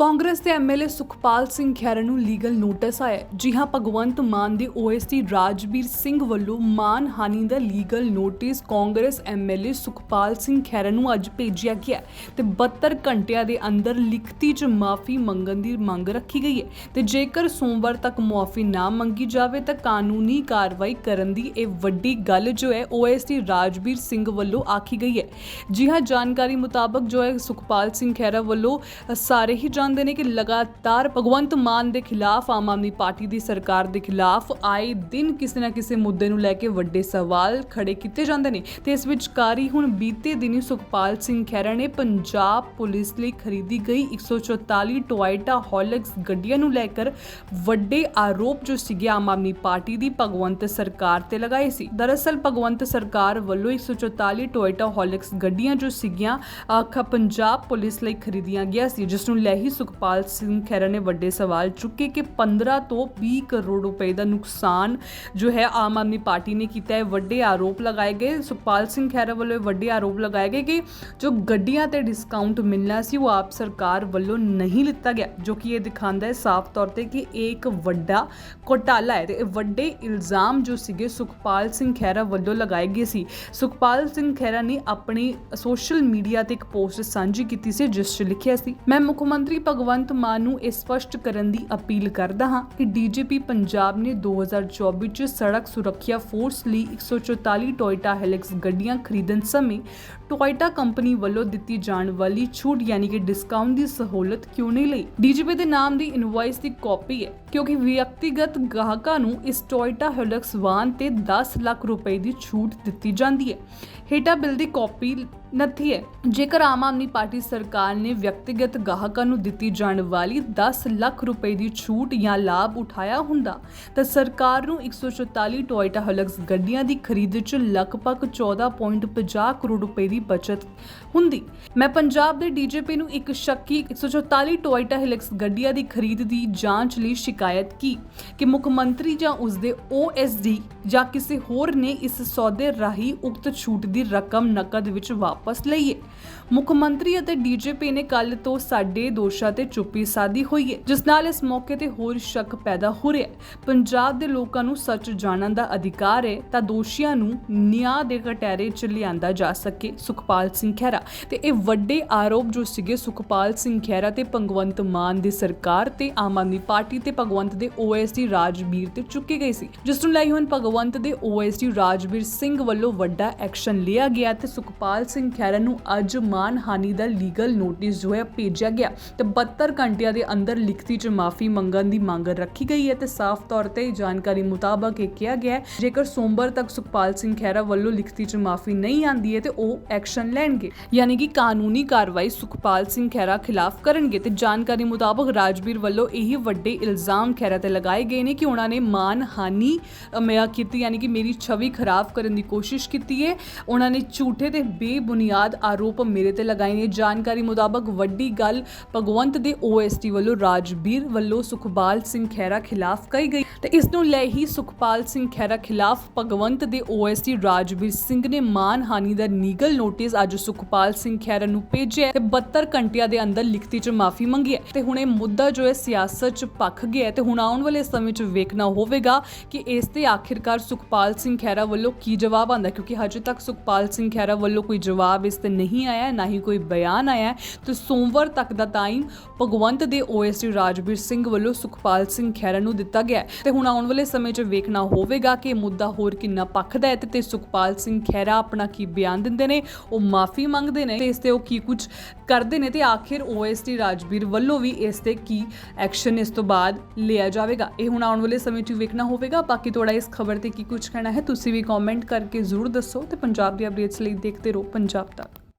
ਕਾਂਗਰਸ ਦੇ ਐਮਐਲਏ ਸੁਖਪਾਲ ਸਿੰਘ ਖਹਿਰਾ ਨੂੰ legal notice ਆਇਆ ਜੀ ਹਾਂ, ਭਗਵੰਤ ਮਾਨ ਦੇ ਓਐਸਟੀ ਰਾਜਵੀਰ ਸਿੰਘ ਵੱਲੋਂ ਮਾਨਹਾਨੀ ਦਾ legal notice Congress MLA Sukhpal Singh Khaira ਨੂੰ ਅੱਜ ਭੇਜਿਆ ਗਿਆ ਹੈ ਤੇ 72 ਘੰਟਿਆਂ ਦੇ ਅੰਦਰ ਲਿਖਤੀ 'ਚ ਮਾਫੀ ਮੰਗਣ ਦੀ ਮੰਗ ਰੱਖੀ ਗਈ ਹੈ ਤੇ ਜੇਕਰ ਸੋਮਵਾਰ ਤੱਕ ਮਾਫੀ ਨਾ ਮੰਗੀ ਜਾਵੇ ਤਾਂ ਕਾਨੂੰਨੀ ਕਾਰਵਾਈ ਕਰਨ ਦੀ ਇਹ ਵੱਡੀ ਗੱਲ ਜੋ ਹੈ ਓਐਸਟੀ ਰਾਜਵੀਰ ਸਿੰਘ ਵੱਲੋਂ ਆਖੀ ਗਈ ਹੈ। ਜੀ ਹਾਂ, ਜਾਣਕਾਰੀ ਮੁਤਾਬਕ ਜੋ ਹੈ ਸੁਖਪਾਲ ਸਿੰਘ ਖਹਿਰਾ ਵੱਲੋਂ ਸਾਰੇ ਹੀ ਜਾਣ ਜਾਣਦੇ ਨੇ ਕਿ ਲਗਾਤਾਰ ਭਗਵੰਤ ਮਾਨ ਦੇ ਖਿਲਾਫ ਆਮ ਆਦਮੀ ਪਾਰਟੀ ਦੀ ਸਰਕਾਰ ਦੇ ਖਿਲਾਫ ਆਏ ਦਿਨ ਕਿਸੇ ਨਾ ਕਿਸੇ ਮੁੱਦੇ ਨੂੰ ਲੈ ਕੇ ਵੱਡੇ ਸਵਾਲ ਖੜੇ ਕੀਤੇ ਜਾਂਦੇ ਨੇ। ਤੇ ਇਸ ਵਿਚਕਾਰੀ ਹੁਣ ਬੀਤੇ ਦਿਨੀ ਸੁਖਪਾਲ ਸਿੰਘ ਖਹਿਰਾ ਨੇ ਪੰਜਾਬ ਪੁਲਿਸ ਲਈ ਖਰੀਦੀ ਗਈ 144 ਟੋਇਟਾ ਹੌਲਕਸ ਗੱਡੀਆਂ ਨੂੰ ਲੈ ਕੇ ਵੱਡੇ ਆਰੋਪ ਜੋ ਸੀਗੇ ਆਮ ਆਦਮੀ ਪਾਰਟੀ ਦੀ ਭਗਵੰਤ ਸਰਕਾਰ ਤੇ ਲਗਾਏ ਸੀ। ਦਰਅਸਲ ਭਗਵੰਤ ਸਰਕਾਰ ਵੱਲੋਂ 144 ਟੋਇਟਾ ਹੌਲਕਸ ਗੱਡੀਆਂ ਜੋ ਸੀਗੀਆਂ ਪੰਜਾਬ ਪੁਲਿਸ ਲਈ ਖਰੀਦੀਆਂ ਗਿਆ ਸੀ, ਜਿਸ ਨੂੰ ਲੈ ਹੀ ਸੁਖਪਾਲ ਸਿੰਘ ਖਹਿਰਾ ਨੇ ਵੱਡੇ ਸਵਾਲ ਚੁੱਕੇ ਕਿ 15 ਤੋਂ 20 ਕਰੋੜ ਰੁਪਏ ਦਾ ਨੁਕਸਾਨ ਜੋ ਹੈ ਆਮ ਆਦਮੀ ਪਾਰਟੀ ਨੇ ਕੀਤਾ ਹੈ, ਵੱਡੇ ਆਰੋਪ ਲਗਾਏ ਗਏ। ਸੁਖਪਾਲ ਸਿੰਘ ਖਹਿਰਾ ਵੱਲੋਂ ਇਹ ਵੱਡੇ ਆਰੋਪ ਲਗਾਏ ਗਏ ਕਿ ਜੋ ਗੱਡੀਆਂ ਤੇ ਡਿਸਕਾਊਂਟ ਮਿਲਣਾ ਸੀ, ਉਹ ਆਪ ਸਰਕਾਰ ਵੱਲੋਂ ਨਹੀਂ ਲਿੱਤਾ ਗਿਆ, ਜੋ ਕਿ ਇਹ ਦਿਖਾਉਂਦਾ ਹੈ ਸਾਫ਼ ਤੌਰ ਤੇ ਕਿ ਇਹ ਇੱਕ ਵੱਡਾ ਘੋਟਾਲਾ ਹੈ ਤੇ ਇਹ ਵੱਡੇ ਇਲਜ਼ਾਮ ਜੋ ਸੀਗੇ ਸੁਖਪਾਲ ਸਿੰਘ ਖਹਿਰਾ ਵੱਲੋਂ ਲਗਾਏ ਗਏ ਸੀ। ਸੁਖਪਾਲ ਸਿੰਘ ਖਹਿਰਾ ਨੇ ਆਪਣੀ ਸੋਸ਼ਲ ਮੀਡੀਆ ਤੇ ਇੱਕ ਪੋਸਟ ਸਾਂਝੀ ਕੀਤੀ ਸੀ, ਜਿਸ 'ਚ ਲਿਖਿਆ ਸੀ, ਮੈਂ ਮੁੱਖ ਮੰਤਰੀ ਭਗਵੰਤ ਮਾਨ ਨੂੰ ਇਹ ਸਪਸ਼ਟ ਕਰਨ ਦੀ ਅਪੀਲ ਕਰਦਾ ਹਾਂ ਕਿ ਡੀਜੀਪੀ ਪੰਜਾਬ ਨੇ 2024 ਚ ਸੜਕ ਸੁਰੱਖਿਆ ਫੋਰਸ ਲਈ 144 ਟੋਇਟਾ ਹੈਲਿਕਸ ਗੱਡੀਆਂ ਖਰੀਦਣ ਸਮੇਂ ਟੋਇਟਾ ਕੰਪਨੀ ਵੱਲੋਂ ਦਿੱਤੀ ਜਾਣ ਵਾਲੀ ਛੂਟ ਯਾਨੀ ਕਿ ਡਿਸਕਾਊਂਟ ਦੀ ਸਹੂਲਤ ਕਿਉਂ ਨਹੀਂ ਲਈ? ਡੀਜੀਪੀ ਦੇ ਨਾਮ ਦੀ ਇਨਵੌਇਸ ਦੀ ਕਾਪੀ ਹੈ ਕਿਉਂਕਿ ਵਿਅਕਤੀਗਤ ਗਾਹਕਾਂ ਨੂੰ ਇਸ ਟੋਇਟਾ ਹੈਲਿਕਸ ਵਾਹਨ ਤੇ 10 ਲੱਖ ਰੁਪਏ ਦੀ ਛੂਟ ਦਿੱਤੀ ਜਾਂਦੀ ਹੈ। ਹੇਟਾ ਬਿੱਲ ਦੀ ਕਾਪੀ ਨੱਥੀ ਹੈ। ਜੇਕਰ ਆਮ ਆਦਮੀ ਪਾਰਟੀ ਸਰਕਾਰ ਨੇ ਵਿਅਕਤੀਗਤ ਗਾਹਕਾਂ ਨੂੰ ਦਿੱਤੀ ਜਾਣ ਵਾਲੀ 10 ਲੱਖ ਰੁਪਏ ਦੀ ਛੂਟ ਜਾਂ ਲਾਭ ਉਠਾਇਆ ਹੁੰਦਾ, ਤਾਂ ਸਰਕਾਰ ਨੂੰ 144 ਟੋਇਟਾ ਹਲਕਸ ਗੱਡੀਆਂ ਦੀ ਖਰੀਦ 'ਚ ਲਗਭਗ 14.50 ਕਰੋੜ ਰੁਪਏ ਦੀ ਬਚਤ ਹੁੰਦੀ। ਮੈਂ ਪੰਜਾਬ ਦੇ ਡੀਜੀਪੀ ਨੂੰ ਇੱਕ ਸ਼ੱਕੀ 144 ਟੋਇਟਾ ਹਿਲਕਸ ਗੱਡੀਆਂ ਦੀ ਖਰੀਦ ਦੀ ਜਾਂਚ ਲਈ ਸ਼ਿਕਾਇਤ ਕੀ, ਕਿ ਮੁੱਖ ਮੰਤਰੀ ਜਾਂ ਉਸ ਦੇ ਓਐਸਡੀ ਜਾਂ ਕਿਸੇ ਹੋਰ ਨੇ ਇਸ ਸੌਦੇ ਰਾਹੀਂ ਉਕਤ ਛੂਟ ਦੀ ਰਕਮ ਨਕਦ ਵਿੱਚ ਵਾਪਸ ਵਾਪਸ ਲਈਏ। ਮੁੱਖ ਮੰਤਰੀ ਅਤੇ ਡੀਜੀਪੀ ਨੇ ਕੱਲ ਤੋਂ ਸਾਡੇ ਦੋਸ਼ਾਂ ਤੇ ਚੁੱਪੀ ਸਾਦੀ ਹੋਈ ਹੈ, ਜਿਸ ਨਾਲ ਇਸ ਮੌਕੇ ਤੇ ਹੋਰ ਸ਼ੱਕ ਪੈਦਾ ਹੋ ਰਿਹਾ ਹੈ। ਪੰਜਾਬ ਦੇ ਲੋਕਾਂ ਨੂੰ ਸੱਚ ਜਾਣਨ ਦਾ ਅਧਿਕਾਰ ਹੈ ਤਾਂ ਦੋਸ਼ੀਆਂ ਨੂੰ ਨਿਆਂ ਦੇ ਕਟਹਿਰੇ 'ਚ ਲਿਆਂਦਾ ਜਾ ਸਕੇ, ਸੁਖਪਾਲ ਸਿੰਘ ਖਹਿਰਾ। ਤੇ ਇਹ ਵੱਡੇ ਆਰੋਪ ਜੋ ਸੀਗੇ ਸੁਖਪਾਲ ਸਿੰਘ ਖਹਿਰਾ ਤੇ ਭਗਵੰਤ ਮਾਨ ਦੀ ਸਰਕਾਰ ਤੇ ਆਮ ਆਦਮੀ ਪਾਰਟੀ ਤੇ ਭਗਵੰਤ ਦੇ ਓਐਸਡੀ ਰਾਜਵੀਰ ਤੇ ਚੁੱਕੇ ਗਏ ਸੀ। ਜਿਸ ਨੂੰ ਲਈ ਹੁਣ ਭਗਵੰਤ ਦੇ ਓਐਸਡੀ ਰਾਜਵੀਰ ਸਿੰਘ ਵੱਲੋਂ ਵੱਡਾ ਐਕਸ਼ਨ ਲਿਆ ਗਿਆ। ਤੇ ਸੁਖਪਾਲ ਸਿੰਘ ਖਹਿਰਾ ਨੂੰ ਅੱਜ ਮਾਨਹਾਨੀ ਦਾ ਲੀਗਲ ਨੋਟਿਸ ਜੋ ਹੈ ਭੇਜਿਆ ਗਿਆ। ਤੇ 72 ਘੰਟਿਆਂ ਦੇ ਅੰਦਰ ਲਿਖਤੀ 'ਚ ਮਾਫੀ ਮੰਗਣ ਦੀ ਮੰਗ ਰੱਖੀ ਗਈ ਹੈ ਤੇ ਸਾਫ਼ ਤੌਰ ਤੇ ਜਾਣਕਾਰੀ ਮੁਤਾਬਕ ਇਹ ਕਿਹਾ ਗਿਆ ਹੈ ਜੇਕਰ ਸੋਮਵਾਰ ਤੱਕ ਸੁਖਪਾਲ ਸਿੰਘ ਖਹਿਰਾ ਵੱਲੋਂ ਲਿਖਤੀ 'ਚ ਮਾਫੀ ਨਹੀਂ ਆਂਦੀ ਹੈ ਤੇ ਉਹ ਐਕਸ਼ਨ ਲੈਣਗੇ। ਯਾਨੀ ਕਿ ਕਾਨੂੰਨੀ ਕਾਰਵਾਈ ਸੁਖਪਾਲ ਸਿੰਘ ਖਹਿਰਾ ਖਿਲਾਫ ਕਰਨਗੇ ਤੇ ਜਾਣਕਾਰੀ ਮੁਤਾਬਕ ਰਾਜਵੀਰ ਵੱਲੋਂ ਇਹ ਵੱਡੇ ਇਲਜ਼ਾਮ ਖਹਿਰਾ ਤੇ ਲਗਾਏ ਗਏ ਨੇ ਕਿ ਉਹਨਾਂ ਨੇ ਮਾਨਹਾਨੀ ਅ, ਮਿਆ ਕੀਤੀ ਯਾਨੀ ਕਿ ਮੇਰੀ ਛਵੀ ਖਰਾਬ ਕਰਨ ਦੀ ਕੋਸ਼ਿਸ਼ ਕੀਤੀ ਹੈ। ਉਹਨਾਂ ਨੇ ਝੂਠੇ ਤੇ ਬੇਬੁਨਿਆਦ ਆਰੋਪ ਮੇਰੇ ਤੇ ਲਗਾਏ ਨੇ। ਜਾਣਕਾਰੀ ਮੁਤਾਬਕ ਵੱਡੀ ਗੱਲ ਭਗਵੰਤ ਦੇ ਓਐਸਟੀ ਵੱਲੋਂ ਰਾਜਬੀਰ ਵੱਲੋਂ ਸੁਖਬਾਲ ਸਿੰਘ ਖਹਿਰਾ ਖਿਲਾਫ ਕਹੀ ਗਈ। ਤੇ ਇਸ ਨੂੰ ਲੈ ਹੀ ਸੁਖਪਾਲ ਸਿੰਘ ਖਹਿਰਾ ਖਿਲਾਫ ਭਗਵੰਤ ਦੇ ਓਐਸਟੀ ਰਾਜਵੀਰ ਸਿੰਘ ਨੇ ਮਾਨਹਾਨੀ ਦਾ ਨੀਗਲ ਨੋਟਿਸ ਅੱਜ ਸੁਖਪਾਲ ਸਿੰਘ ਖਹਿਰਾ ਨੂੰ ਭੇਜਿਆ ਤੇ 72 ਘੰਟਿਆਂ ਦੇ ਅੰਦਰ ਲਿਖਤੀ ਚ ਮਾਫੀ ਮੰਗੀ ਹੈ। ਤੇ ਹੁਣ ਇਹ ਮੁੱਦਾ ਜੋ ਹੈ ਸਿਆਸਤ ਚ ਪੱਖ ਗਿਆ ਤੇ ਹੁਣ ਆਉਣ ਵਾਲੇ ਸਮੇਂ ਚ ਵੇਖਣਾ ਹੋਵੇਗਾ ਕਿ ਇਸ ਤੇ ਆਖਿਰਕਾਰ ਸੁਖਪਾਲ ਸਿੰਘ ਖਹਿਰਾ ਵੱਲੋਂ ਕੀ ਜਵਾਬ ਆਉਂਦਾ ਕਿਉਂਕਿ ਹਜੇ ਤੱਕ ਸੁਖਪਾਲ ਸਿੰਘ ਖਹਿਰਾ ਵੱਲੋਂ ਕੋਈ ਜਵਾਬ ਇਸ ਤੇ ਨਹੀਂ ਆਇਆ, ਨਾ ਹੀ ਕੋਈ ਬਿਆਨ ਆਇਆ ਤੇ ਸੋਮਵਾਰ ਤੱਕ ਦਾ ਟਾਈਮ ਭਗਵੰਤ ਦੇ ਓਐਸਟੀ ਰਾਜਵੀਰ ਸਿੰਘ ਵੱਲੋਂ ਸੁਖਪਾਲ ਸਿੰਘ ਖਹਿਰਾ ਨੂੰ ਦਿੱਤਾ ਗਿਆ ਹੈ। ਤੇ ਹੁਣ ਆਉਣ ਵਾਲੇ ਸਮੇਂ 'ਚ ਵੇਖਣਾ ਹੋਵੇਗਾ ਕਿ ਇਹ ਮੁੱਦਾ ਹੋਰ ਕਿੰਨਾ ਪੱਖਦਾ ਹੈ। ਤੇ ਸੁਖਪਾਲ ਸਿੰਘ ਖਹਿਰਾ ਆਪਣਾ ਕੀ ਬਿਆਨ ਦਿੰਦੇ ਨੇ? ਉਹ ਮਾਫੀ ਮੰਗਦੇ ਨੇ। ਤੇ ਇਸ ਤੇ ਉਹ ਕੀ ਕੁਝ ਕਰਦੇ ਨੇ? ਤੇ ਆਖਿਰ ਓਐਸਟੀ ਰਾਜਵੀਰ ਵੱਲੋਂ ਵੀ ਇਸ ਤੇ ਕੀ ਐਕਸ਼ਨ ਇਸ ਤੋਂ ਬਾਅਦ ਲਿਆ ਜਾਵੇਗਾ? ਇਹ ਹੁਣ ਆਉਣ ਵਾਲੇ ਸਮੇਂ 'ਚ ਵੇਖਣਾ ਹੋਵੇਗਾ। ਬਾਕੀ ਤੁਹਾਡਾ ਇਸ ਖਬਰ ਤੇ ਕੀ ਕੁਝ ਕਹਿਣਾ ਹੈ, ਤੁਸੀਂ ਵੀ ਕਮੈਂਟ ਕਰਕੇ ਜ਼ਰੂਰ ਦੱਸੋ ਤੇ ਪੰਜਾਬ ਦੀ ਅਪਡੇਟਸ ਲਈ ਦੇਖਦੇ ਰਹੋ ਪੰਜਾਬ ਤੱਕ।